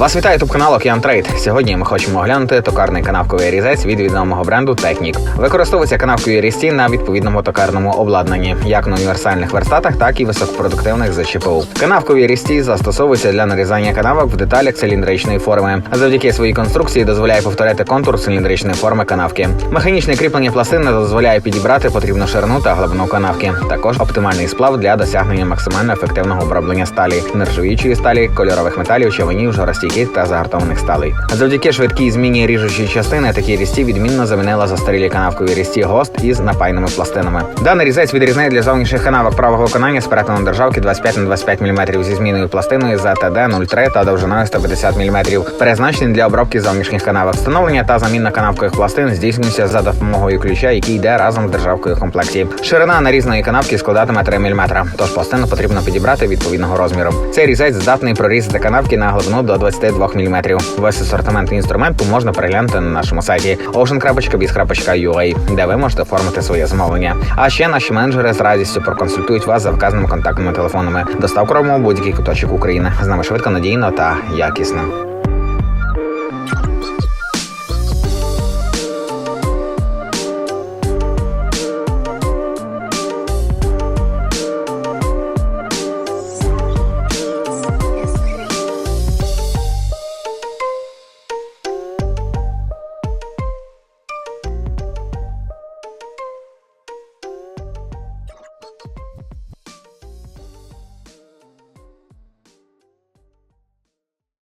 Вас вітає ютуб канал Океан. Сьогодні ми хочемо оглянути токарний канавковий різець від відомого бренду Технік. Використовується канавкові різці на відповідному токарному обладнанні, як на універсальних верстатах, так і високопродуктивних ЗЧПУ. Канавкові різці застосовуються для нарізання канавок в деталях циліндричної форми. Завдяки своїй конструкції дозволяє повторити контур циліндричної форми канавки. Механічне кріплення пластини дозволяє підібрати потрібну ширину та глибину канавки. Також оптимальний сплав для досягнення максимально ефективного оброблення сталі, нержавіючої сталі, кольорових металів, човенів, жаростійких та загартованих сталей. Завдяки швидкій зміні ріжучої частини такі різці відмінно замінила застарілі канавкові різці ГОСТ із напайними пластинами. Даний різець відрізняє для зовнішніх канавок правого виконання з перетином державки 25 на 25 мм зі зміною пластиною за ТД 03 та довжиною 150 мм, призначений для обробки зовнішніх канавок. Встановлення та заміна канавкових пластин здійснюється за допомогою ключа, який йде разом з державкою в комплекті. Ширина нарізаної канавки складатиме 3 мм, тож пластину потрібно підібрати відповідного розміру. Цей різець здатний прорізати канавки на глибину до 22 мм. Весь асортимент інструменту можна переглянути на нашому сайті ocean.biz.ua, де ви можете оформити своє замовлення. А ще наші менеджери з радістю проконсультують вас за вказаними контактними телефонами. Доставку робимо будь-який куточок України. З нами швидко, надійно та якісно.